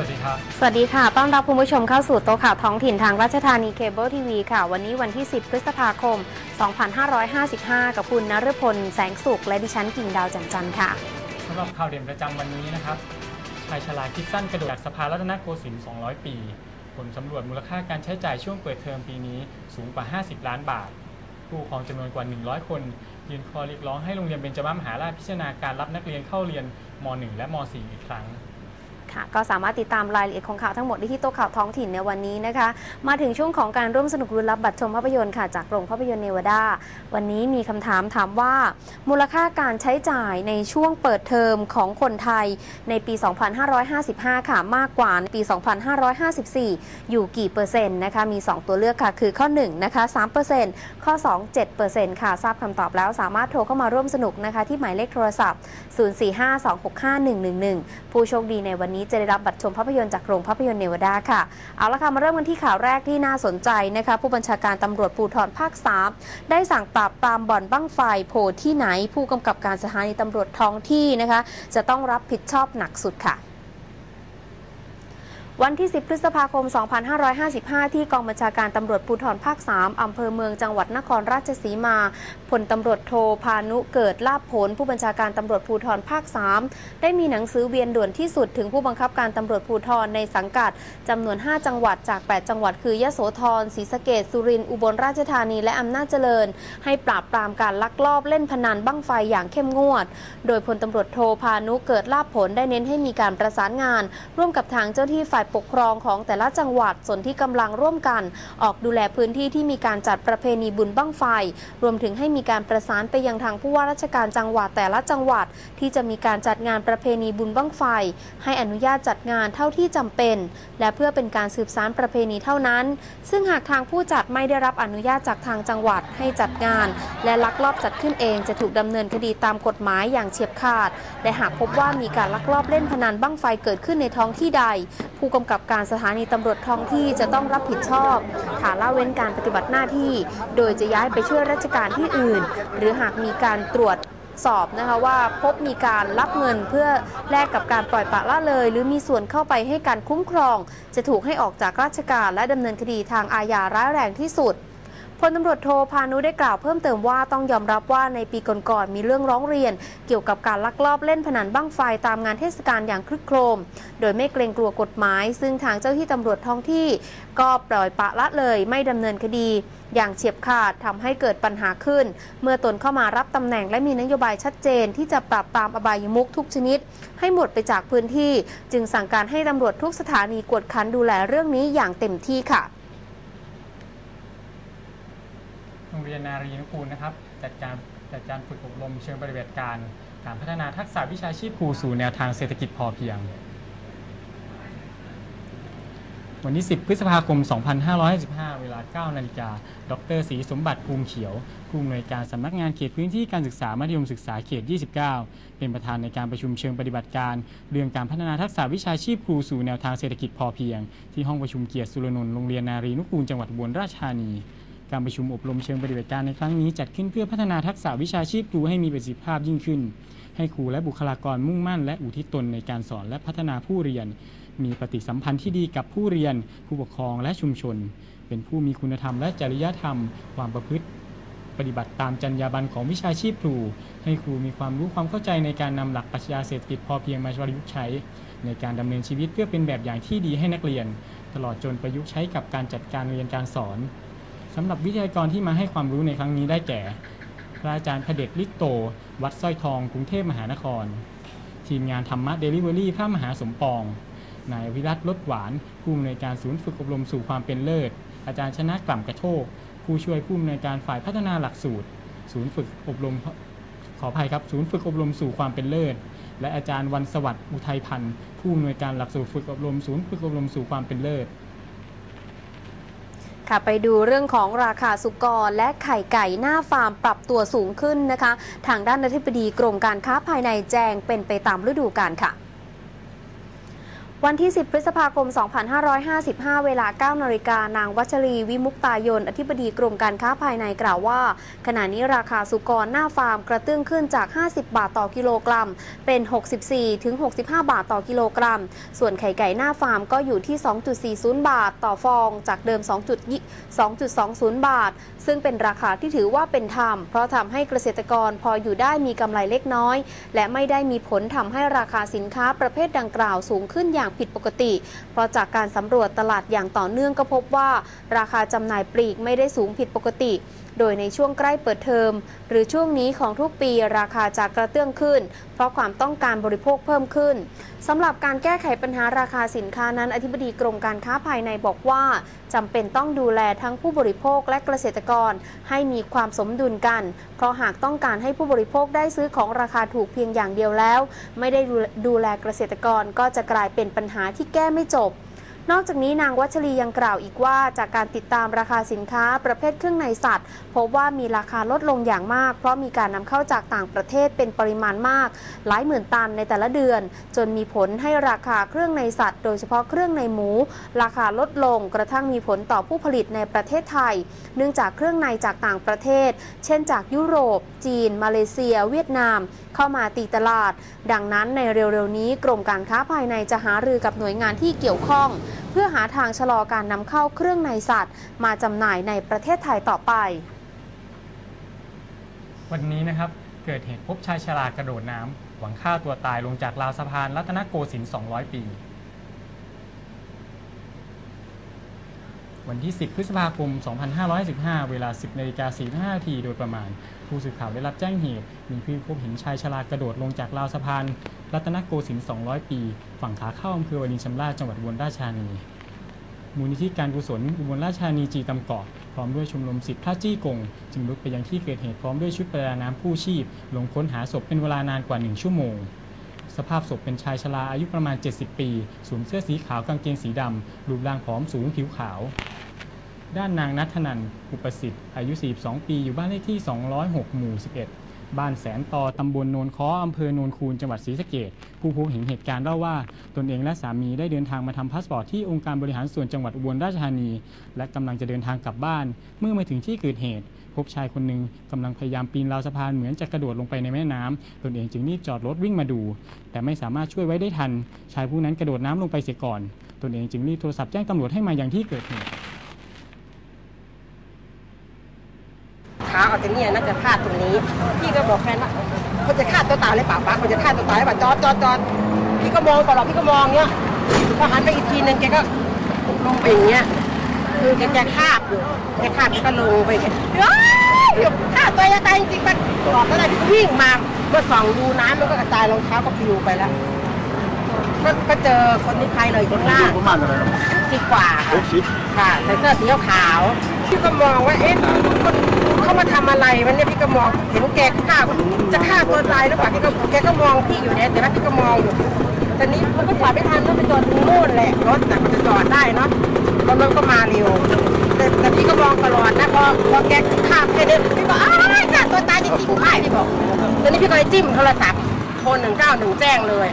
วัสดีครับ สวัสดีค่ะ ต้อนรับคุณผู้ชมเข้าสู่โต๊ะข่าวท้องถิ่นทางราชธานีเคเบิลทีวีค่ะ วันนี้วันที่ 10 พฤษภาคม 2555 กับคุณนฤพล แสงสุข และดิฉันกิ่งดาวจันจันทร์ค่ะ สำหรับข่าวเด่นประจำวันนี้นะครับ ชายชราคิดสั้นกระโดดจากสภารัตนโกสินทร์ 200 ปี ผลสำรวจมูลค่าการใช้จ่ายช่วงเปิดเทอมปีนี้สูงกว่า 50 ล้านบาท ผู้ปกครองจำนวนกว่า 100 คนยืนคอเรียกร้องให้โรงเรียนเบญจมมหาราชพิจารณาการรับนักเรียนเข้าเรียนม .1 และม .4 อีกครั้ง ค่ะก็สามารถติดตามรายละเอียดของข่าวทั้งหมดได้ที่โต๊ะข่าวท้องถิ่นในวันนี้นะคะ มาถึงช่วงของการร่วมสนุกรุนรับบัตรชมภาพยนตร์ค่ะจากโรงภาพยนตร์เนวาดา วันนี้มีคำถามถามว่า มูลค่าการใช้จ่ายในช่วงเปิดเทอมของคนไทยในปี 2555 ค่ะมากกว่าในปี 2554 อยู่กี่เปอร์เซ็นต์นะคะมี 2 ตัวเลือกค่ะคือข้อ1นะคะ3%ข้อ 2 7%ค่ะทราบคำตอบแล้วสามารถโทรเข้ามาร่วมสนุกนะคะที่หมายเลขโทรศัพท์ 0452651111ผู้โชคดีในวันนี้จะได้รับบัตรชมภาพยนตร์จากโรงภาพยนตร์เนวาดาค่ะ เอาละค่ะมาเริ่มกันที่ข่าวแรกที่น่าสนใจนะคะผู้บัญชาการตำรวจภูธรภาค3ได้สั่งปราบปรามบ่อนบั้งไฟโผล่ที่ไหน ผู้กำกับการสถานีตำรวจท้องที่นะคะ จะต้องรับผิดชอบหนักสุดค่ะ วันที่ 10 พฤษภาคม 2555 ที่กองบัญชาการตำรวจภูธรภาค 3 อำเภอเมืองจังหวัดนครราชสีมาพลตำรวจโทพานุเกิดลาภผล ผู้บัญชาการตำรวจภูธรภาค 3 ได้มีหนังสือเวียนด่วนที่สุดถึงผู้บังคับการตำรวจภูธรในสังกัดจำนวน 5 จังหวัดจาก 8 จังหวัด คือยโสธรศรีสะเกษสุรินทร์อุบลราชธานีและอำนาจเจริญ ให้ปราบปรามการลักลอบเล่นพนันบั้งไฟอย่างเข้มงวด โดยพลตำรวจโทพานุเกิดลาภผลได้เน้นให้มีการประสานงาน ร่วมกับทางเจ้าที่ฝ่ายปกครองของแต่ละจังหวัดส่วนที่กำลังร่วมกัน ออกดูแลพื้นที่ที่มีการจัดประเพณีบุญบั้งไฟ รวมถึงให้มีการประสานไปยังทางผู้ว่าราชการจังหวัดแต่ละจังหวัด ที่จะมีการจัดงานประเพณีบุญบั้งไฟ ให้อนุญาตจัดงานเท่าที่จำเป็น และเพื่อเป็นการสืบสานประเพณีเท่านั้น ซึ่งหากทางผู้จัดไม่ได้รับอนุญาตจากทางจังหวัดให้จัดงาน และลักลอบจัดขึ้นเองจะถูกดำเนินคดีตามกฎหมายอย่างเฉียบขาด และหากพบว่ามีการลักลอบเล่นพนันบั้งไฟเกิดขึ้นในท้องที่ใด ผู้กำกับการสถานีตำรวจท้องที่จะต้องรับผิดชอบฐานละเว้นการปฏิบัติหน้าที่ โดยจะย้ายไปช่วยราชการที่อื่น หรือหากมีการตรวจสอบนะคะว่าพบมีการรับเงินเพื่อแลกกับการปล่อยปละละเลย หรือมีส่วนเข้าไปให้การคุ้มครอง จะถูกให้ออกจากราชการและดำเนินคดีทางอาญาร้ายแรงที่สุด พลตำรวจโทพานุได้กล่าวเพิ่มเติมว่าต้องยอมรับว่าในปีก่อนๆมีเรื่องร้องเรียน เกี่ยวกับการลักลอบเล่นพนันบั้งไฟตามงานเทศกาลอย่างคลึกโครม โดยไม่เกรงกลัวกฎหมาย ซึ่งทางเจ้าที่ตำรวจท้องที่ ก็ปล่อยปะละเลยไม่ดำเนินคดี อย่างเฉียบขาดทำให้เกิดปัญหาขึ้น เมื่อตนเข้ามารับตำแหน่งและมีนโยบายชัดเจน ที่จะปราบปรามอบายมุขทุกชนิด ให้หมดไปจากพื้นที่ จึงสั่งการให้ตำรวจทุกสถานีกวดขันดูแลเรื่องนี้อย่างเต็มที่ค่ะ โรงเรียนนารีนุกูลนะครับจัดการจัดการฝึกอบรมเชิงปฏิบัติการ การพัฒนาทักษะวิชาชีพครูสู่แนวทางเศรษฐกิจพอเพียง วันที่ 10 พฤษภาคม 2555 เวลา 9 นาฬิกา ดรศรีสมบัติภูมิเขียว ผู้อำนวยการสำนักงานเขตพื้นที่การศึกษามัธยมศึกษาเขต 29 เป็นประธานในการประชุมเชิงปฏิบัติการ เรื่องการพัฒนาทักษะวิชาชีพครูสู่แนวทางเศรษฐกิจพอเพียง ที่ห้องประชุมเกียรติสุรนนท์ โรงเรียนนารีนุกูล จังหวัดอุบลราชธานี การประชุมอบรมเชิงปฏิบัติการในครั้งนี้จัดขึ้นเพื่อพัฒนาทักษะวิชาชีพครูให้มีประสิทธิภาพยิ่งขึ้น ให้ครูและบุคลากรมุ่งมั่น และอุทิศตนในการสอนและพัฒนาผู้เรียน มีปฏิสัมพันธ์ที่ดีกับผู้เรียน ผู้ปกครองและชุมชน เป็นผู้มีคุณธรรมและจริยธรรม ความประพฤติ ปฏิบัติตามจรรยาบรรณของวิชาชีพครู ให้ครูมีความรู้ความเข้าใจในการนำหลักปรัชญาเศรษฐกิจพอเพียงมาประยุกต์ใช้ ในการดำเนินชีวิตเพื่อเป็นแบบอย่างที่ดีให้นักเรียน ตลอดจนประยุกต์ใช้กับการจัดการเรียนการสอน สำหรับวิทยากรที่มาให้ความรู้ในครั้งนี้ได้แก่ พระอาจารย์พระเดชลิโต วัดสร้อยทอง กรุงเทพมหานคร ทีมงานธรรมะเดลิเวอรี่พระมหาสมปอง นายวิรัตรถหวาน ผู้อำนวยการศูนย์ฝึกอบรมสู่ความเป็นเลิศ อาจารย์ชนะกล่ำกระโชกผู้ช่วยผู้อำนวยการฝ่ายพัฒนาหลักสูตร ศูนย์ฝึกอบรมขออภัยครับ ศูนย์ฝึกอบรมสู่ความเป็นเลิศ และอาจารย์วันสวัสดิ์อุทัยพันธ์ผู้อำนวยการหลักสูตรฝึกอบรม ศูนย์ฝึกอบรมสู่ความเป็นเลิศ ค่ะไปดูเรื่องของราคาสุกรและไข่ไก่หน้าฟาร์มปรับตัวสูงขึ้นนะคะ ทางด้านอธิบดีกรมการค้าภายในแจ้งเป็นไปตามฤดูกาลค่ะ วันที่ 10 พฤษภาคม 2555 เวลา 9นาฬิกานางวัชรี วิมุกตายน อธิบดีกรมการค้าภายในกล่าวว่า ขณะนี้ราคาสุกรหน้าฟาร์มกระตื้งขึ้นจาก 50 บาทต่อกิโลกรัม เป็น 64 ถึง 65 บาทต่อกิโลกรัม ส่วนไข่ไก่หน้าฟาร์มก็อยู่ที่ 2.40 บาทต่อฟอง จากเดิม 2.20 บาท ซึ่งเป็นราคาที่ถือว่าเป็นธรรม เพราะทำให้เกษตรกรพออยู่ได้มีกำไรเล็กน้อย และไม่ได้มีผลทำให้ราคาสินค้าประเภทดังกล่าวสูงขึ้นอย่างผิดปกติ เพราะจากการสำรวจตลาดอย่างต่อเนื่องก็พบว่า ราคาจำหน่ายปลีกไม่ได้สูงผิดปกติโดยในช่วงใกล้เปิดเทอม หรือช่วงนี้ของทุกปีราคาจะกระเตื้องขึ้น เพราะความต้องการบริโภคเพิ่มขึ้นสำหรับการแก้ไขปัญหาราคาสินค้านั้นอธิบดีกรมการค้าภายในบอกว่าจำเป็นต้องดูแลทั้งผู้บริโภคและเกษตรกร ให้มีความสมดุลกัน เพราะหากต้องการให้ผู้บริโภคได้ซื้อของราคาถูกเพียงอย่างเดียวแล้ว ไม่ได้ดูแลเกษตรกรก็จะกลายเป็นปัญหาที่แก้ไม่จบ นอกจากนี้นางวัชรียังกล่าวอีกว่า จากการติดตามราคาสินค้าประเภทเครื่องในสัตว์ พบว่ามีราคาลดลงอย่างมาก เพราะมีการนำเข้าจากต่างประเทศเป็นปริมาณมาก หลายหมื่นตันในแต่ละเดือน จนมีผลให้ราคาเครื่องในสัตว์ โดยเฉพาะเครื่องในหมู ราคาลดลงกระทั่งมีผลต่อผู้ผลิตในประเทศไทย เนื่องจากเครื่องในจากต่างประเทศ เช่น จากยุโรป จีน มาเลเซีย เวียดนาม เข้ามาตีตลาด ดังนั้นในเร็วๆนี้กรมการค้าภายในจะหารือกับหน่วยงานที่เกี่ยวข้อง เพื่อหาทางชะลอการนำเข้าเครื่องในสัตว์ มาจำหน่ายในประเทศไทยต่อไป วันนี้นะครับเกิดเหตุพบชายชรากระโดดน้ำหวังฆ่าตัวตายลงจากราวสะพานรัตนโกสินทร์200 ปี วันที่ 10 พฤษภาคม 2515เวลา 10นาฬิกา45นาทีโดยประมาณ ผู้สื่อข่าวได้รับแจ้งเหตุ มีผู้พบเห็นชายชรากระโดดลงจากราวสะพาน รัตนโกสินทร์200 ปี ฝั่งขาเข้าอำเภอวารินชำราบจังหวัดอุบลราชธานี มูลนิธิการกุศลอุบลราชธานีจีตำเกาะพร้อมด้วยชมรมสิทธิพระจี้กง จึงรุดไปยังที่เกิดเหตุพร้อมด้วยชุดประดาน้ำผู้ชีพ ลงค้นหาศพเป็นเวลานานกว่า 1 ชั่วโมง สภาพศพเป็นชายชราอายุประมาณ 70 ปี สวมเสื้อสีขาวกางเกงสีดำรูปร่างผอมสูงผิวขาวด้านนางนัทนันอุปสิทธิ์อายุ 42 ปี อยู่บ้านเลขที่ 206 หมู่ 11 บ้านแสนตอตำบลโนนค้ออำเภอโนนคูนจังหวัดศรีสะเกษผู้พบเห็นเหตุการณ์เล่าว่า ตนเองและสามีได้เดินทางมาทำพาสปอร์ตที่องค์การบริหารส่วนจังหวัดอุบลราชธานี และกำลังจะเดินทางกลับบ้าน เมื่อมาถึงที่เกิดเหตุ พบชายคนหนึ่งกำลังพยายามปีนราวสะพานเหมือนจะกระโดดลงไปในแม่น้ำตนเองจึงรีบจอดรถวิ่งมาดู แต่ไม่สามารถช่วยไว้ได้ทัน ชายผู้นั้นกระโดดน้ำลงไปเสียก่อน ตนเองจึงรีบโทรศัพท์แจ้งตำรวจให้มาอยังที่เกิดเหตุ ขาออกจากเนี่ยน่าจะพลาดตรงนี้ พี่ก็บอกแฟนว่าเขาจะฆ่าตัวตายเลยเปล่าป้าเขาจะฆ่าตัวตายหรือเปล่าจอดจอดจอดพี่ก็มองตลอดพี่ก็มองเนี้ยพอหันไปอีกทีนึงแกก็ลงไปอย่างเงี้ยคือแกแกคาบอยู่แกคาบแกก็ลงไปแกเฮ้ยเดี๋ยวฆ่าตัวจะตายจริงๆมันบอกแล้วนะพี่ก็วิ่งมาเมื่อส่องดูน้ำมันก็กระจายรองเท้าก็ปลิวไปแล้วก็ก็เจอคนนี้ใครเลยข้างล่างประมาณอะไรครับสิบกว่าหค่ะกสิบค่ะใส่เสื้อสีขาวๆ พี่ก็มองว่าเอ๊ะคนเขามาทำอะไรวันนี้พี่ก็มองเห็นแกฆ่าจะฆ่าตัวตายหรือเปล่าพี่ก็แกก็มองพี่อยู่เนี่ยแต่ว่าพี่ก็มองอยู่ตอนนี้มันก็จอดไม่ทันต้องไปจอดตรงโน่นแหละรถแต่มันจะจอดได้เนาะรถมันก็มาเร็วแต่แต่พี่ก็มองตลอดนะพอพอแกฆ่าแค่นี้พี่ก็อ้ายฆ่าตัวตายจริงๆไม่พี่บอกตอนนี้พี่ก็เลยจิ้มโทรศัพท์โทรหนึ่งเก้าหนึ่งแจ้งเลย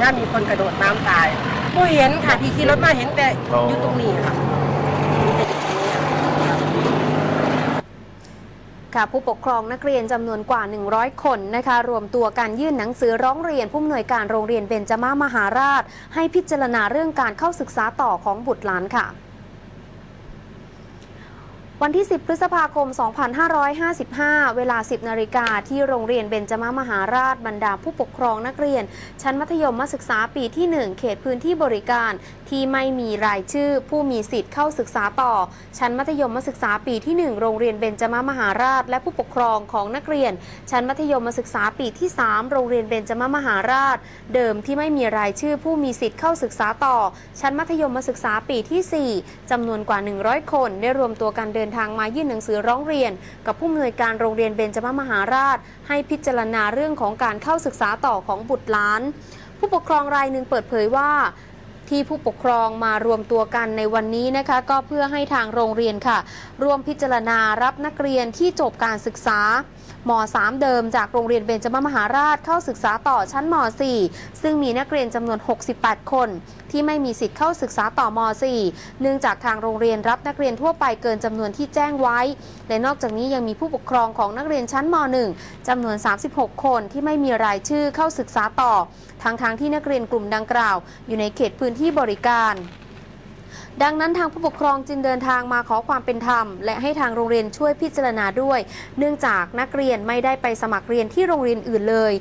ว่ามีคนกระโดดน้ำตายผู้เห็นค่ะพี่ขี่รถมาเห็นแต่อยู่ตรงนี้ค่ะ ค่ะผู้ปกครองนักเรียนจำนวนกว่า 100 คนนะคะรวมตัวกันยื่นหนังสือร้องเรียนผู้อำนวยการโรงเรียนเบญจมามหาราช ให้พิจารณาเรื่องการเข้าศึกษาต่อของบุตรหลานค่ะ วันที่ 10 พฤษภาคม 2555 เวลา 10 นาฬิกาที่โรงเรียนเบญจมามหาราชบรรดาผู้ปกครองนักเรียน ชั้นมัธยมศึกษาปีที่ 1 เขตพื้นที่บริการ ที่ไม่มีรายชื่อผู้มีสิทธิ์เข้าศึกษาต่อ ชั้นมัธยมศึกษาปีที่ 1 โรงเรียนเบญจมามหาราช และผู้ปกครองของนักเรียน ชั้นมัธยมศึกษาปีที่ 3 โรงเรียนเบญจมามหาราช เดิมที่ไม่มีรายชื่อผู้มีสิทธิ์เข้าศึกษาต่อ ชั้นมัธยมศึกษาปีที่ 4จำนวนกว่า 100 คนได้รวมตัวกันเดินทางมายื่นหนังสือร้องเรียน กับผู้อำนวยการโรงเรียนเบญจมามหาราช ให้พิจารณาเรื่องของการเข้าศึกษาต่อของบุตรหลาน ผู้ปกครองรายหนึ่งเปิดเผยว่า ที่ผู้ปกครองมารวมตัวกันในวันนี้นะคะ ก็เพื่อให้ทางโรงเรียนค่ะ ร่วมพิจารณารับนักเรียนที่จบการศึกษาม .3 เดิมจากโรงเรียนเบญจมมหาราชเข้าศึกษาต่อชั้นม .4 ซึ่งมีนักเรียนจำนวน 68 คน ที่ไม่มีสิทธิ์เข้าศึกษาต่อม .4 เนื่องจากทางโรงเรียนรับนักเรียนทั่วไปเกินจำนวนที่แจ้งไว้ และนอกจากนี้ยังมีผู้ปกครองของนักเรียนชั้นม .1 จำนวน 36 คนที่ไม่มีรายชื่อเข้าศึกษาต่อทั้งๆทที่นักเรียนกลุ่มดังกล่าว อยู่ในเขตพื้นที่บริการ ดังนั้นทางผู้ปกครองจึงเดินทางมาขอความเป็นธรรม และให้ทางโรงเรียนช่วยพิจารณาด้วย เนื่องจากนักเรียนไม่ได้ไปสมัครเรียนที่โรงเรียนอื่นเลย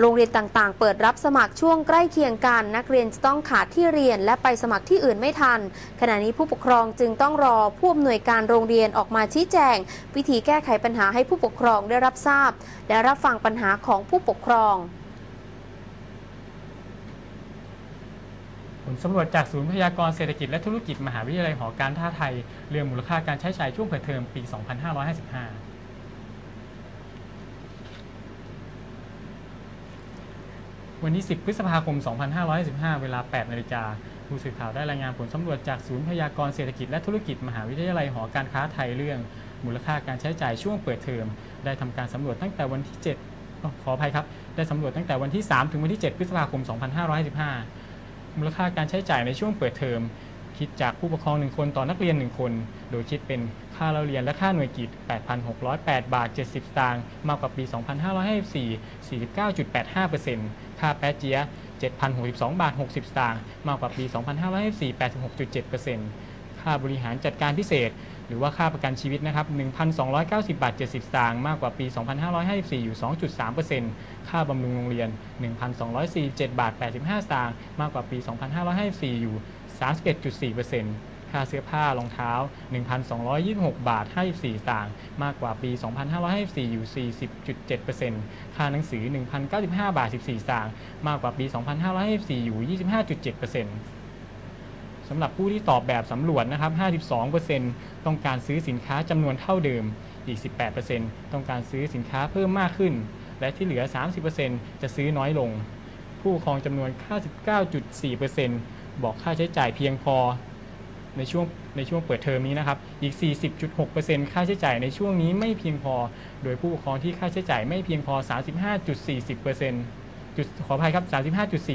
โรงเรียนต่างๆ เปิดรับสมัครช่วงใกล้เคียงกัน นักเรียนจะต้องขาดที่เรียนและไปสมัครที่อื่นไม่ทัน ขณะนี้ผู้ปกครองจึงต้องรอผู้อำนวยการโรงเรียนออกมาชี้แจง วิธีแก้ไขปัญหาให้ผู้ปกครองได้รับทราบ และรับฟังปัญหาของผู้ปกครอง ผลสำรวจจากศูนย์พยากรณ์เศรษฐกิจและธุรกิจมหาวิทยาลัยหอการท่าไทยเรื่องมูลค่าการใช้จ่ายช่วงเปิดเทอมปี 2555 วันที่ 10 พฤษภาคม 2555 เวลา 8 นาฬิกาผู้สื่อข่าวได้รายงานผลสำรวจจากศูนย์พยากรณ์เศรษฐกิจและธุรกิจมหาวิทยาลัยหอการค้าไทยเรื่อง มูลค่าการใช้จ่ายช่วงเปิดเทอม ได้ทำการสำรวจตั้งแต่วันที่7ขออภัยครับ ได้สำรวจตั้งแต่วันที่ 3 ถึงวันที่ 7 พฤษภาคม 2555 มูลค่าการใช้จ่ายในช่วงเปิดเทอม คิดจากผู้ปกครอง1คนต่อนักเรียน 1 คน โดยคิดเป็นค่าเราเรียนและค่าหน่วยกิจ 8,608 บาท 70 สตางค์มากกว่าปี 2554 49.85%ค่าแป๊ะเจียะ7,062 บาท 60 สตางค์มากกว่าปี 2554 86.7%ค่าบริหารจัดการพิเศษ หรือว่าค่าประกันชีวิตนะครับ 1,290 บาท 70 สตางค์ มากกว่าปี 2554 อยู่ 2.3%ค่าบำรุงโรงเรียน 1,247 บาท 85 สตางค์ มากกว่าปี 2554 อยู่ 31.4%ค่าเสื้อผ้ารองเท้า 1,226 บาท 54 สตางค์ มากกว่าปี 2554 อยู่ 40.7%ค่าหนังสือ 1,095 บาท 14 สตางค์ มากกว่าปี 2554 อยู่ 25.7% สำหรับผู้ที่ตอบแบบสำรวจนะครับ 52%ต้องการซื้อสินค้าจำนวนเท่าเดิม อีก 18%ต้องการซื้อสินค้าเพิ่มมากขึ้น และที่เหลือ 30%จะซื้อน้อยลง ผู้ครองจำนวน 99.4%บอกค่าใช้จ่ายเพียงพอในช่วงในช่วงเปิดเทอมนี้นะครับ อีก 40.6%ค่าใช้จ่ายในช่วงนี้ไม่เพียงพอ โดยผู้ปกครองที่ค่าใช้จ่ายไม่เพียงพอ 35.40% จุดขออภัยครับ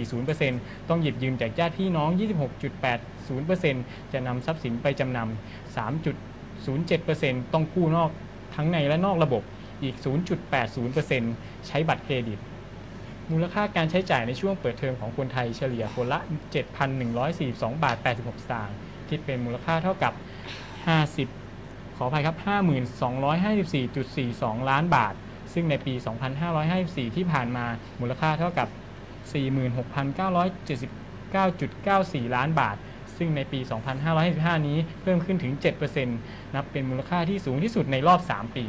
35.40%ต้องหยิบยืมจากญาติพี่น้อง 26.80%จะนำทรัพย์สินไปจำนำ3.07%ต้องกู้นอกทั้งในและนอกระบบอีก 0.80%ใช้บัตรเครดิต มูลค่าการใช้จ่ายในช่วงเปิดเทอมของคนไทยเฉลี่ยคนละ 7,142 บาท 86 สตางค์คิดเป็นมูลค่าเท่ากับ 50 ขออภัยครับ 52,444.42 ล้านบาท ซึ่งในปี 2554 ที่ผ่านมามูลค่าเท่ากับ 46,979.94 ล้านบาท ซึ่งในปี 2555 นี้เพิ่มขึ้นถึง 7%นับเป็นมูลค่าที่สูงที่สุดในรอบ 3 ปี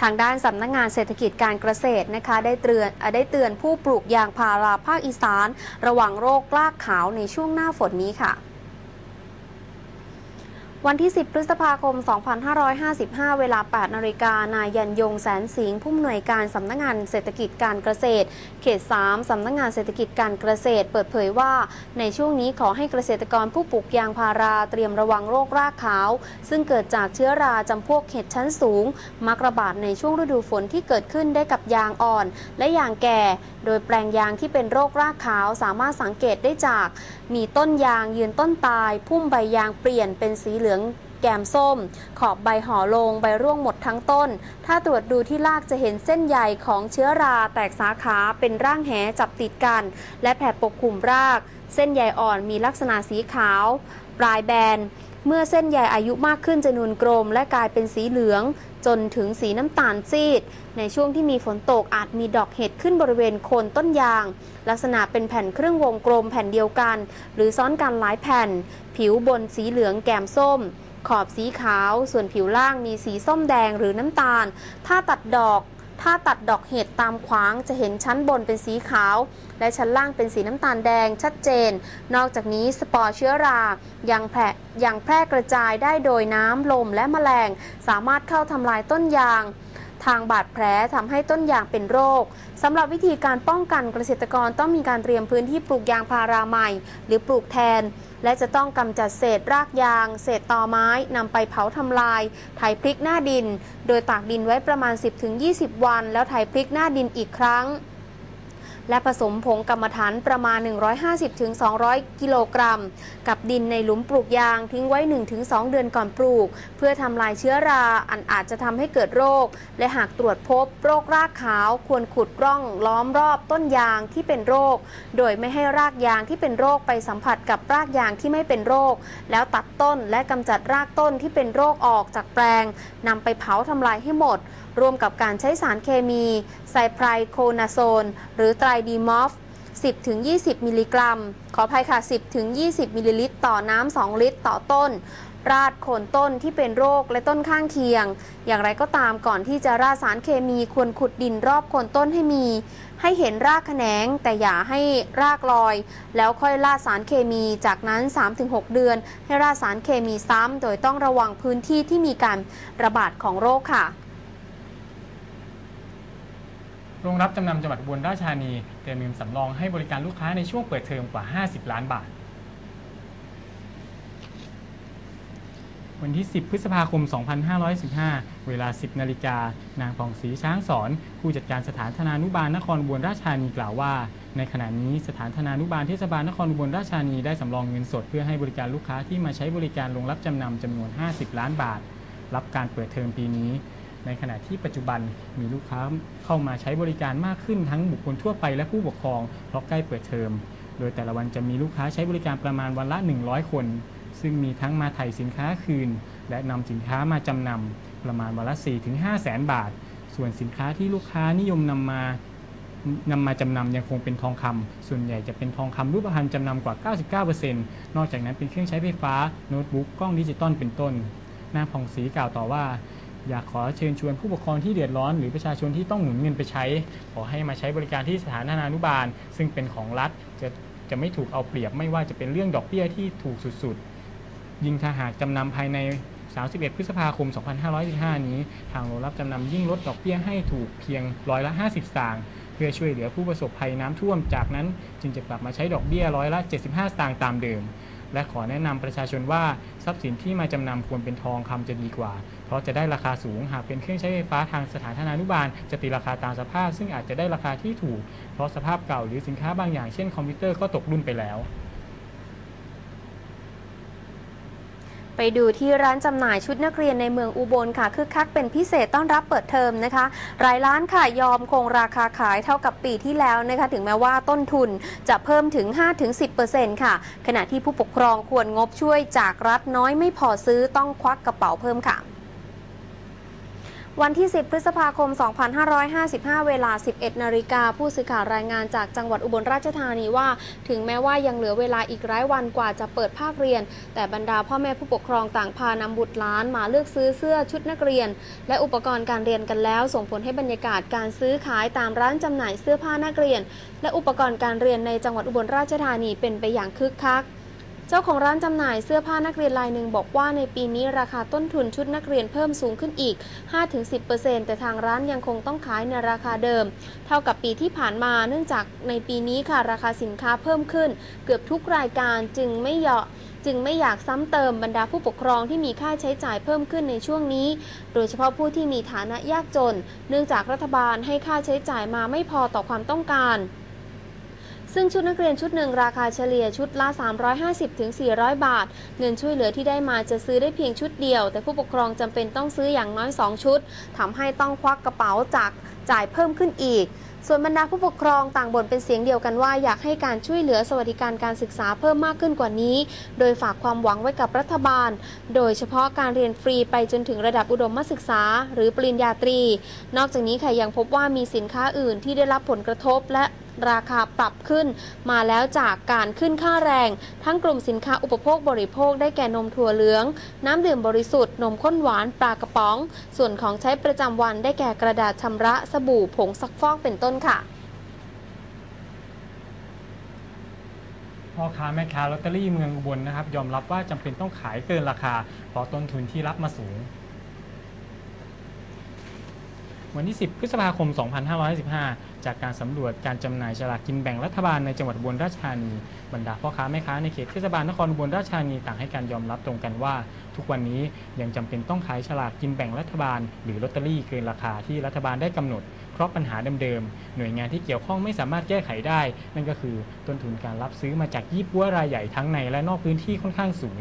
ทางด้านสำนักงานเศรษฐกิจการเกษตรนะคะได้เตือนได้เตือนผู้ปลูกยางพาราภาคอีสาน ระวังโรคกล้ากขาวในช่วงหน้าฝนนี้ค่ะ วันที่ 10 พฤษภาคม 2555 เวลา 8 นาฬิกา นายยันยงแสนสิงห์ผู้อำนวยการสำนักงานเศรษฐกิจการเกษตร เขต 3 สำนักงานเศรษฐกิจการเกษตร เปิดเผยว่า ในช่วงนี้ขอให้เกษตรกรผู้ปลูกยางพาราเตรียมระวังโรครากขาว ซึ่งเกิดจากเชื้อราจำพวกเห็ดชั้นสูง มักระบาดในช่วงฤดูฝนที่เกิดขึ้นได้กับยางอ่อน และยางแก่ โดยแปลงยางที่เป็นโรครากขาวสามารถสังเกตได้จาก มีต้นยางยืนต้นตาย พุ่มใบยางเปลี่ยนเป็นสีเหลืองลืองแกมส้ม ขอบใบห่อลงใบร่วงหมดทั้งต้น ถ้าตรวจดูที่รากจะเห็นเส้นใยของเชื้อราแตกสาขาเป็นร่างแหจับติดกัน และแผ่ปกคลุมราก เส้นใยอ่อนมีลักษณะสีขาว ปลายแบน เมื่อเส้นใยอายุมากขึ้นจะนูนกลมและกลายเป็นสีเหลือง จนถึงสีน้ำตาลซีด ในช่วงที่มีฝนตกอาจมีดอกเห็ดขึ้นบริเวณโคนต้นยาง ลักษณะเป็นแผ่นครึ่งวงกลมแผ่นเดียวกัน หรือซ้อนกันหลายแผ่น ผิวบนสีเหลืองแกมส้ม ขอบสีขาว ส่วนผิวล่างมีสีส้มแดงหรือน้ำตาล ถ้าตัดดอก ถ้าตัดดอกเห็ดตามขวางจะเห็นชั้นบนเป็นสีขาว และชั้นล่างเป็นสีน้ำตาลแดงชัดเจน นอกจากนี้สปอร์เชื้อรายังแพร่ยังแพร่กระจายได้โดยน้ำลมและแมลง สามารถเข้าทำลายต้นยาง ทางบาดแผลทำให้ต้นยางเป็นโรคสำหรับวิธีการป้องกันเกษตรกรต้องมีการเตรียมพื้นที่ปลูกยางพาราใหม่ หรือปลูกแทน และจะต้องกำจัดเศษรากยาง เศษตอไม้นำไปเผาทำลายไถพริกหน้าดิน โดยตากดินไว้ประมาณ 10-20 วัน แล้วไถพริกหน้าดินอีกครั้ง และผสมผงกรรมฐานประมาณ 150-200 กิโลกรัม กับดินในหลุมปลูกยางทิ้งไว้ 1-2 เดือนก่อนปลูก เพื่อทำลายเชื้อราอันอาจจะทำให้เกิดโรค และหากตรวจพบโรครากขาว ควรขุดร่องล้อมรอบต้นยางที่เป็นโรค โดยไม่ให้รากยางที่เป็นโรคไปสัมผัสกับรากยางที่ไม่เป็นโรค แล้วตัดต้นและกำจัดรากต้นที่เป็นโรคออกจากแปลงนำไปเผาทำลายให้หมดร่วมกับการใช้สารเคมีไซไพรโคนาโซน หรือไตรดีมอฟ 10-20 มิลลิกรัม ขออภัยค่ะ 10-20 มิลลิลิตร ต่อน้ำ 2 ลิตร ต่อต้น ราดโคนต้นที่เป็นโรคและต้นข้างเคียง อย่างไรก็ตามก่อนที่จะราดสารเคมีควรขุดดินรอบโคนต้นให้มี ให้เห็นรากแขนง แต่อย่าให้รากลอย แล้วค่อยราดสารเคมี จากนั้น 3-6 เดือน ให้ราดสารเคมีซ้ำโดยต้องระวังพื้นที่ที่มีการระบาดของโรคค่ะ โรงรับจำนำจังหวัดอุบลราชธานีเตรียมเงินสำรองให้บริการลูกค้าในช่วงเปิดเทอมกว่า 50 ล้านบาท วันที่ 10 พฤษภาคม 2515 เวลา 10 นาฬิกา นางผ่องศรีช้างสอน ผู้จัดการสถานธนานุบาลนครอุบลราชธานีกล่าวว่า ในขณะนี้สถานธนานุบาลเทศบาลนครอุบลราชธานีได้สำรองเงินสดเพื่อให้บริการลูกค้าที่มาใช้บริการโรงรับจำนำจำนวน 50 ล้านบาท รับการเปิดเทอมปีนี้ ในขณะที่ปัจจุบันมีลูกค้าเข้ามาใช้บริการมากขึ้นทั้งบุคคลทั่วไปและผู้ปกครองเพราะใกล้เปิดเทอม โดยแต่ละวันจะมีลูกค้าใช้บริการประมาณวันละ 100 คน ซึ่งมีทั้งมาถ่ายสินค้าคืน และนำสินค้ามาจำนำประมาณวันละ 4-5 แสนบาท ส่วนสินค้าที่ลูกค้านิยมนำมานำมาจำนำยังคงเป็นทองคำ ส่วนใหญ่จะเป็นทองคำรูปพรรณจำนำกว่า 99%นอกจากนั้นเป็นเครื่องใช้ไฟฟ้า โน้ตบุ๊ก กล้องดิจิตอลเป็นต้น นางผ่องศรีกล่าวต่อว่า อยากขอเชิญชวนผู้ปกครองที่เดือดร้อน หรือประชาชนที่ต้องหมุนเงินไปใช้ ขอให้มาใช้บริการที่สถานนานุบาล ซึ่งเป็นของรัฐจะจะไม่ถูกเอาเปรียบไม่ว่าจะเป็นเรื่องดอกเบี้ยที่ถูกสุดๆ ยิ่งถ้าหากจำนำภายใน 31 พฤษภาคม 2515 นี้ ทางโรงรับจำนำยิ่งลดดอกเบี้ยให้ถูกเพียงร้อยละ 50 สตางค์เพื่อช่วยเหลือผู้ประสบภัยน้ำท่วม จากนั้นจึงจะกลับมาใช้ดอกเบี้ยร้อยละ 75 สตางค์ตามเดิม และขอแนะนำประชาชนว่าทรัพย์สินที่มาจำนำควรเป็นทองคำจะดีกว่า เพราะจะได้ราคาสูงหากเป็นเครื่องใช้ไฟฟ้าทางสถานธนานุบาล จะตีราคาตามสภาพ ซึ่งอาจจะได้ราคาที่ถูก เพราะสภาพเก่าหรือสินค้าบางอย่างเช่นคอมพิวเตอร์ก็ตกรุ่นไปแล้วไปดูที่ร้านจำหน่ายชุดนักเรียนในเมืองอุบลค่ะคึกคักเป็นพิเศษต้อนรับเปิดเทอมนะคะ รายร้านค่ะยอมคงราคาขายเท่ากับปีที่แล้วนะคะ ถึงแม้ว่าต้นทุนจะเพิ่มถึง 5-10%ค่ะ ขณะที่ผู้ปกครองควรงบช่วยจากรัฐน้อยไม่พอซื้อต้องควักกระเป๋าเพิ่มค่ะ วันที่ 10 พฤษภาคม 2555 เวลา 11 นาฬิกา ผู้สื่อข่าวรายงานจากจังหวัดอุบลราชธานีว่า ถึงแม้ว่ายังเหลือเวลาอีกร้ายวันกว่าจะเปิดภาคเรียน แต่บรรดาพ่อแม่ผู้ปกครองต่างพานำบุตรล้านมาเลือกซื้อเสื้อชุดนักเรียน และอุปกรณ์การเรียนกันแล้ว ส่งผลให้บรรยากาศการซื้อขายตามร้านจำหน่ายเสื้อผ้านักเรียน และอุปกรณ์การเรียนในจังหวัดอุบลราชธานีเป็นไปอย่างคึกคัก เจ้าของร้านจำหน่ายเสื้อผ้านักเรียนรายหนึ่งบอกว่าในปีนี้ราคาต้นทุนชุดนักเรียนเพิ่มสูงขึ้นอีก 5-10%แต่ทางร้านยังคงต้องขายในราคาเดิม เท่ากับปีที่ผ่านมาเนื่องจากในปีนี้ค่ะราคาสินค้าเพิ่มขึ้น เกือบทุกรายการจึงไม่เหาะจึงไม่อยากซ้ำเติมบรรดาผู้ปกครองที่มีค่าใช้จ่ายเพิ่มขึ้นในช่วงนี้ โดยเฉพาะผู้ที่มีฐานะยากจน เนื่องจากรัฐบาลให้ค่าใช้จ่ายมาไม่พอต่อความต้องการ ซึ่งชุดนักเรียนชุดหนึ่งราคาเฉลี่ยชุดละ 350-400 บาท เงินช่วยเหลือที่ได้มาจะซื้อได้เพียงชุดเดียว แต่ผู้ปกครองจำเป็นต้องซื้ออย่างน้อย 2 ชุดทำให้ต้องควักกระเป๋าจากจ่ายเพิ่มขึ้นอีกส่วนบรรดาผู้ปกครองต่างบ่นเป็นเสียงเดียวกันว่าอยากให้การช่วยเหลือสวัสดิการการศึกษาเพิ่มมากขึ้นกว่านี้ โดยฝากความหวังไว้กับรัฐบาล โดยเฉพาะการเรียนฟรีไปจนถึงระดับอุดมศึกษา หรือปริญญาตรี นอกจากนี้ค่ะยังพบว่ามีสินค้าอื่นที่ได้รับผลกระทบและ ราคาปรับขึ้น มาแล้วจากการขึ้นค่าแรง ทั้งกลุ่มสินค้าอุปโภคบริโภคได้แก่นมถั่วเหลือง น้ำดื่มบริสุทธิ์ นมข้นหวานปลากระป๋อง ส่วนของใช้ประจำวันได้แก่กระดาษชำระสบู่ผงซักฟอกเป็นต้นค่ะพ่อค้าแม่ค้าลอตเตอรี่เมืองอุบลนะครับยอมรับว่าจำเป็นต้องขายเกินราคาเพราะต้นทุนที่รับมาสูง วันที่ 10 พฤษภาคม 2515จากการสำรวจการจำหน่ายฉลากกินแบ่งรัฐบาลในจังหวัดอุบลราชธานี บรรดาพ่อค้าแม่ค้าในเขตเทศบาลนครอุบลราชธานีต่างให้การยอมรับตรงกันว่า ทุกวันนี้ยังจำเป็นต้องขายฉลากกินแบ่งรัฐบาล หรือลอตเตอรี่เกินราคาที่รัฐบาลได้กำหนด เพราะปัญหาเดิมๆ หน่วยงานที่เกี่ยวข้องไม่สามารถแก้ไขได้ นั่นก็คือต้นทุนการรับซื้อมาจากยี่ปัวรายใหญ่ทั้งในและนอกพื้นที่ค่อนข้างสูง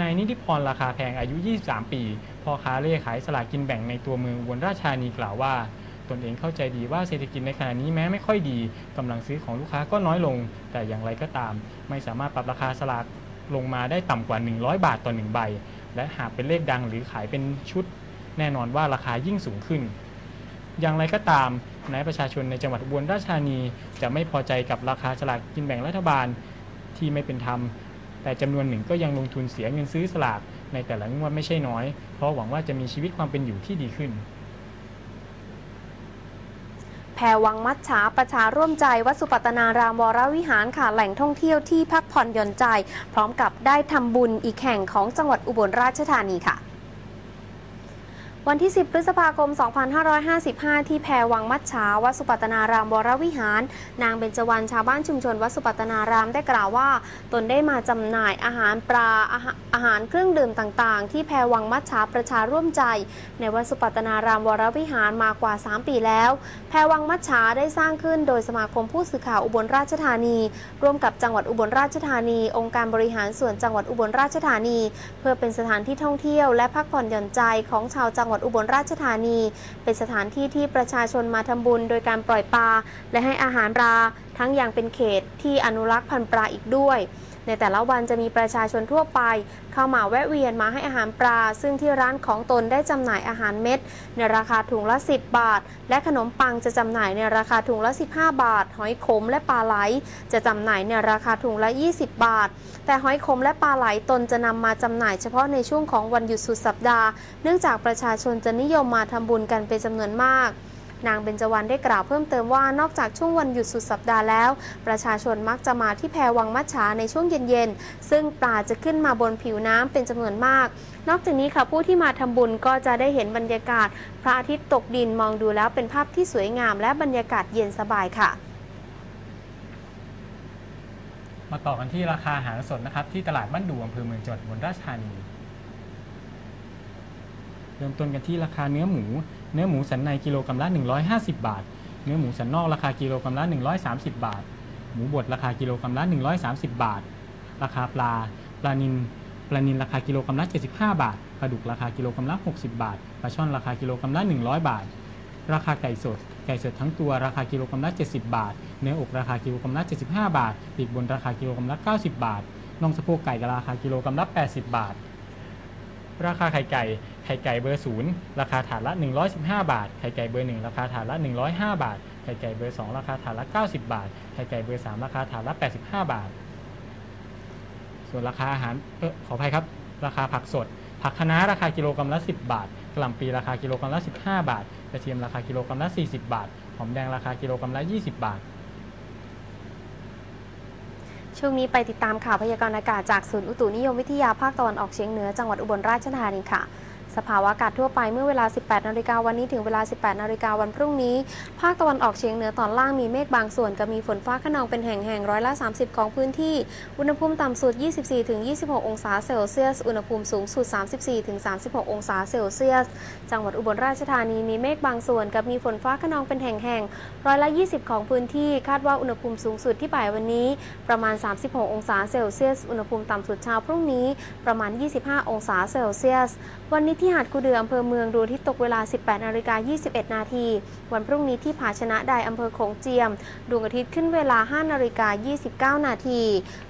นายนิติพรราคาแพงอายุ 23 ปี พ่อค้าเล่ขายสลากกินแบ่งในตัวเมืองอุบลราชธานีกล่าวว่า ตนเองเข้าใจดีว่าเศรษฐกิจในขณะนี้แม้ไม่ค่อยดีกำลังซื้อของลูกค้าก็น้อยลง แต่อย่างไรก็ตาม ไม่สามารถปรับราคาสลากลงมาได้ต่ำกว่า 100 บาทต่อ1ใบ และหากเป็นเลขดังหรือขายเป็นชุด แน่นอนว่าราคายิ่งสูงขึ้น อย่างไรก็ตามนายประชาชนในจังหวัดอุบลราชธานีจะไม่พอใจกับราคาสลากกินแบ่งรัฐบาลที่ไม่เป็นธรรม แต่จำนวนหนึ่งก็ยังลงทุนเสียเงินซื้อสลาก ในแต่ละงวดไม่ใช่น้อย เพราะหวังว่าจะมีชีวิตความเป็นอยู่ที่ดีขึ้น แพรวังมัดฉาประชาร่วมใจวัดสุปัตนารามวรวิหารค่ะแหล่งท่องเที่ยวที่พักผ่อนหย่อนใจ พร้อมกับได้ทำบุญอีกแห่งของจังหวัดอุบลราชธานีค่ะ วันที่ 10 พฤษภาคม 2555 ที่แพรวังมัดฉาวัดสุปัตนารามวรวิหาร นางเบญจวรรณชาวบ้านชุมชนวัดสุปัตนารามได้กล่าวว่า ตนได้มาจำหน่ายอาหารปลาอาหารอาหารเครื่องดื่มต่างๆ ที่แพรวังมัดฉาประชาร่วมใจ ในวัดสุปัตนารามวรวิหารมากว่า 3 ปีแล้ว แพรวังมัดฉาได้สร้างขึ้นโดยสมาคมผู้สื่อข่าวอุบลราชธานี ร่วมกับจังหวัดอุบลราชธานี องค์การบริหารส่วนจังหวัดอุบลราชธานี เพื่อเป็นสถานที่ท่องเที่ยวและพักผ่อนหย่อนใจของชาวจังหวัดอุบลราชธานี เป็นสถานที่ที่ประชาชนมาทำบุญ โดยการปล่อยปลาและให้อาหารปลาทั้งอย่างเป็นเขตที่อนุรักษ์พันธุ์ปลาอีกด้วย ในแต่ละวันจะมีประชาชนทั่วไป เข้ามาแวะเวียนมาให้อาหารปลา ซึ่งที่ร้านของตนได้จำหน่ายอาหารเม็ด ในราคาถุงละ 10 บาท และขนมปังจะจำหน่ายในราคาถุงละ 15 บาท หอยขมและปลาไหล จะจำหน่ายในราคาถุงละ 20 บาท แต่หอยขมและปลาไหลตนจะนำมาจำหน่ายเฉพาะในช่วงของวันหยุดสุดสัปดาห์ เนื่องจากประชาชนจะนิยมมาทำบุญกันเป็นจำนวนมาก นางเบญจวรรณได้กล่าวเพิ่มเติมว่านอกจากช่วงวันหยุดสุดสัปดาห์แล้ว ประชาชนมักจะมาที่แพวังมัชฉาในช่วงเย็นๆ ซึ่งปลาจะขึ้นมาบนผิวน้ำเป็นจำนวนมาก นอกจากนี้ค่ะผู้ที่มาทำบุญก็จะได้เห็นบรรยากาศ พระอาทิตย์ตกดินมองดูแล้วเป็นภาพที่สวยงาม และบรรยากาศเย็นสบายค่ะ มาต่อกันที่ราคาอาหารสดนะครับที่ตลาดบ้านดูอำเภอเมืองจังหวัดอุบลราชธานีเริ่มต้นกันที่ราคาเนื้อหมู เนื้อหมูสันในกิโลกรัมละ 150 บาท เนื้อหมูสันนอกราคากิโลกรัมละ 130 บาท หมูบดราคากิโลกรัมละ 130 บาท ราคาปลา ปลานินปลานินราคากิโลกรัมละ 75 บาท ปลาดุกราคากิโลกรัมละ 60 บาท ปลาช่อนราคากิโลกรัมละ 100 บาท ราคาไก่สด ไก่สดทั้งตัวราคากิโลกรัมละ 70 บาท เนื้ออกราคากิโลกรัมละ 75 บาท ปีกบนราคากิโลกรัมละ 90 บาทน่องสะโพกไก่ราคากิโลกรัมละ 80 บาท ราคาไข่ไก่ไข่ไก่เบอร์ศูนย์ราคาถาดละ 115 บาท ไข่ไก่เบอร์หนึ่งราคาถาดละ 105 บาท ไข่ไก่เบอร์สองราคาถาดละ 90 บาท ไข่ไก่เบอร์สามราคาถาดละ 85 บาท ส่วนราคาอาหารเออขออภัยครับ ราคาผักสด ผักคะน้าราคากิโลกรัมละ 10 บาทกะหล่ำปีราคากิโลกรัมละ 15 บาท กระเทียมราคากิโลกรัมละ 40 บาท หอมแดงราคากิโลกรัมละ 20 บาท ช่วงนี้ไปติดตามข่าวพยากรณ์อากาศจากศูนย์อุตุนิยมวิทยาภาคตะวันออกเฉียงเหนือจังหวัดอุบลราชธานีค่ะ สภาวะอากาศทั่วไปเมื่อเวลา 18 นาฬิกาวันนี้ถึงเวลา 18 นาฬิกาวันพรุ่งนี้ ภาคตะวันออกเฉียงเหนือตอนล่างมีเมฆบางส่วนกับมีฝนฟ้าขนองเป็นแห่งๆร้อยละ 30 ของพื้นที่ อุณหภูมิต่ำสุด 24-26 องศาเซลเซียส อุณหภูมิสูงสุด 34-36 องศาเซลเซียส จังหวัดอุบลราชธานีมีเมฆบางส่วนกับมีฝนฟ้าขนองเป็นแห่งๆร้อยละ 20 ของพื้นที่ คาดว่าอุณหภูมิสูงสุดที่บ่ายวันนี้ ประมาณ 36 องศาเซลเซียส อุณหภูมิต่ำสุดเช้าพรุ่งนี้ประมาณ 25 องศาเซลเซียส วันนี้ที่หาดกูเดืออำเภอเมืองดูที่ตกเวลา 18นาฬิกา21 นาที วันพรุ่งนี้ที่ผาชนะไดอำเภอโขงเจียม ดวงอาทิตย์ขึ้นเวลา 5นาฬิกา29 นาที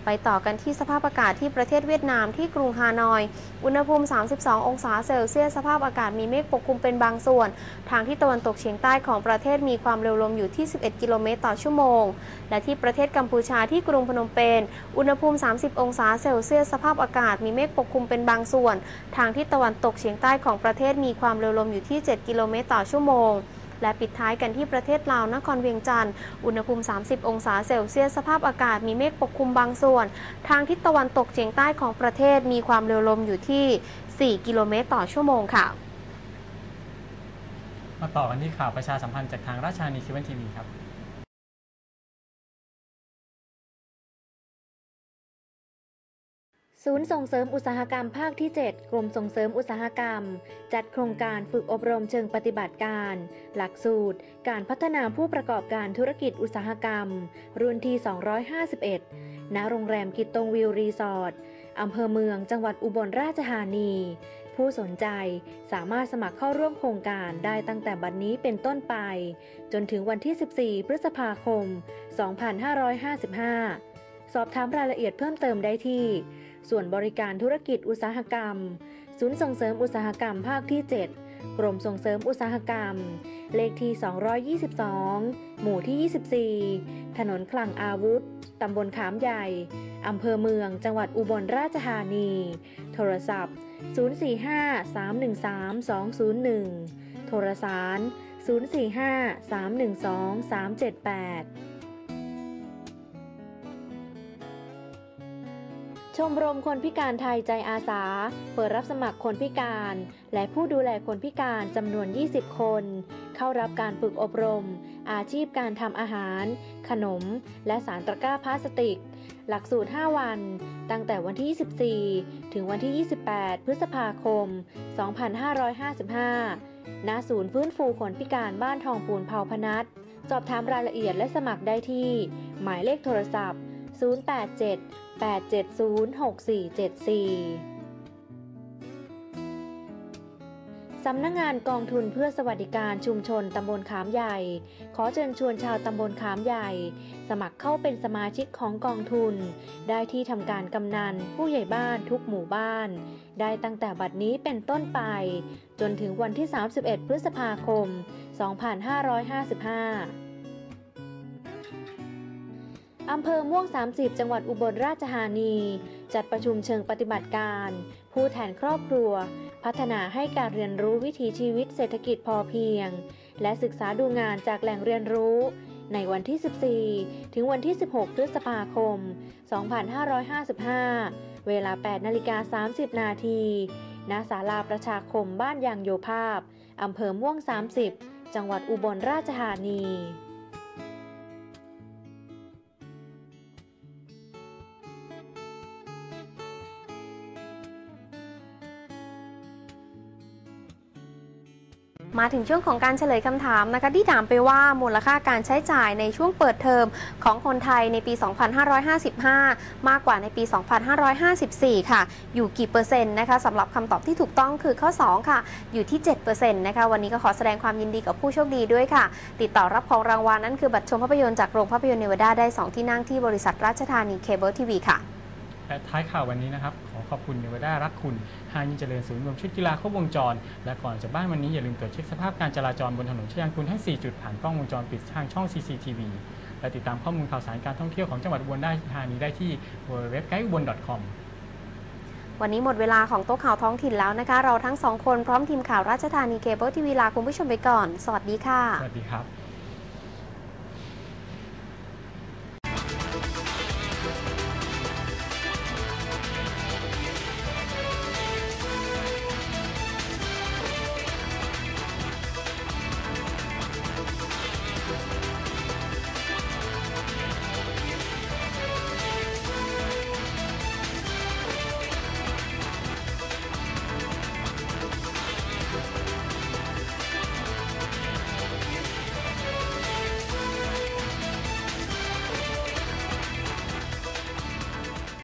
ไปต่อกันที่สภาพอากาศที่ประเทศเวียดนามที่กรุงฮานอย อุณหภูมิ 32 องศาเซลเซียส สภาพอากาศมีเมฆปกคลุมเป็นบางส่วน ทางที่ตะวันตกเฉียงใต้ของประเทศมีความเร็วลมอยู่ที่ 11 กิโลเมตรต่อชั่วโมง และที่ประเทศกัมพูชาที่กรุงพนมเปญ อุณหภูมิ 30 องศาเซลเซียส สภาพอากาศมีเมฆปกคลุมเป็นบางส่วน ทางที่ตะวันตกกเฉียงใต้ของประเทศมีความเร็วลมอยู่ที่ 7 กิโลเมตรต่อชั่วโมง และปิดท้ายกันที่ประเทศลาว นครเวียงจันทร์ อุณหภูมิ 30 องศาเซลเซียส สภาพอากาศมีเมฆปกคลุมบางส่วน ทางทิศตะวันตกเฉียงใต้ของประเทศมีความเร็วลมอยู่ที่ 4 กิโลเมตรต่อชั่วโมงค่ะ มาต่อกันที่ข่าวประชาสัมพันธ์จากทางราชานีคิวันทีวีครับ ศูนย์ส่งเสริมอุตสาหกรรมภาคที่ 7 กรมส่งเสริมอุตสาหกรรม จัดโครงการฝึกอบรมเชิงปฏิบัติการ หลักสูตร การพัฒนาผู้ประกอบการธุรกิจอุตสาหกรรม รุ่นที่ 251 ณ โรงแรมกิตตงวิวรีสอร์ทอำเภอเมืองจังหวัดอุบลราชธานี ผู้สนใจสามารถสมัครเข้าร่วมโครงการได้ตั้งแต่บัดนนี้เป็นต้นไป จนถึงวันที่ 14 พฤษภาคม 2555 สอบถามรายละเอียดเพิ่มเติมได้ที่ ส่วนบริการธุรกิจอุตสาหกรรม ศูนย์ส่งเสริมอุตสาหกรรมภาคที่ 7 กรมส่งเสริมอุตสาหกรรม เลขที่ 222 หมู่ที่ 24 ถนนคลังอาวุธ ตำบลขามใหญ่ อำเภอเมือง จังหวัดอุบลราชธานี โทรศัพท์ 045-313-201 โทรสาร 045-312-378 ชมรมคนพิการไทยใจอาสา เปิดรับสมัครคนพิการ และผู้ดูแลคนพิการจำนวน 20 คน เข้ารับการฝึกอบรม อาชีพการทำอาหาร ขนม และสารตะกร้าพลาสติก หลักสูตร 5 วัน ตั้งแต่วันที่ 24 ถึงวันที่ 28 พฤษภาคม 2555 ณ ศูนย์ฟื้นฟูคนพิการบ้านทองปูนเผาพนัส สอบถามรายละเอียดและสมัครได้ที่ หมายเลขโทรศัพท์ 087 8706474สำนักงงานกองทุนเพื่อสวัสดิการชุมชนตำบลขามใหญ่ ขอเชิญชวนชาวตำบลขามใหญ่ สมัครเข้าเป็นสมาชิกของกองทุน ได้ที่ทำการกำนัน ผู้ใหญ่บ้านทุกหมู่บ้าน ได้ตั้งแต่บัดนี้เป็นต้นไป จนถึงวันที่ 31 พฤษภาคม 2555 อำเภอม่วง 30 จังหวัดอุบลราชธานี จัดประชุมเชิงปฏิบัติการ ผู้แทนครอบครัว พัฒนาให้การเรียนรู้วิถีชีวิตเศรษฐกิจพอเพียง และศึกษาดูงานจากแหล่งเรียนรู้ ในวันที่ 14 ถึงวันที่ 16 พฤษภาคม 2555 เวลา 8 นาฬิกา 30 นาทีณศาลาประชาคมบ้านยางโยภาพ อำเภอม่วง 30 จังหวัดอุบลราชธานี มาถึงช่วงของการเฉลยคำถามนะคะที่ถามไปว่ามูลค่าการใช้จ่ายในช่วงเปิดเทอมของคนไทยในปี 2555 มากกว่าในปี 2554 ค่ะ อยู่กี่เปอร์เซ็นต์นะคะสำหรับคำตอบที่ถูกต้องคือข้อ 2 ค่ะ อยู่ที่ 7%นะคะวันนี้ก็ขอแสดงความยินดีกับผู้โชคดีด้วยค่ะ ติดต่อรับของรางวัลนั่นคือบัตรชมภาพยนตร์จากโรงภาพยนตร์เนวาดาได้ 2 ที่นั่งที่บริษัทราชธานีเคเบิลทีวีค่ะและท้ายข่าววันนี้นะครับ ขอขอบคุณเนวด้ารักคุณฮายินเจริญศูนย์รวมชุดกีฬาครบวงจร และก่อนจากบ้านวันนี้อย่าลืมตรวจเช็คสภาพการจราจรบนถนนชยางกูลทั้ง 4 จุดผ่านกล้องวงจรปิดทางช่อง CCTV และติดตามข้อมูลข่าวสารการท่องเที่ยวของจังหวัดอุบลราชธานีได้ที่ www.guidebon.com วันนี้หมดเวลาของโต๊ะข่าวท้องถิ่นแล้วนะคะ เราทั้งสองคนพร้อมทีมข่าวราชธานีเคเบิลทีวีลาคุณผู้ชมไปก่อน สวัสดีค่ะ สวัสดีครับ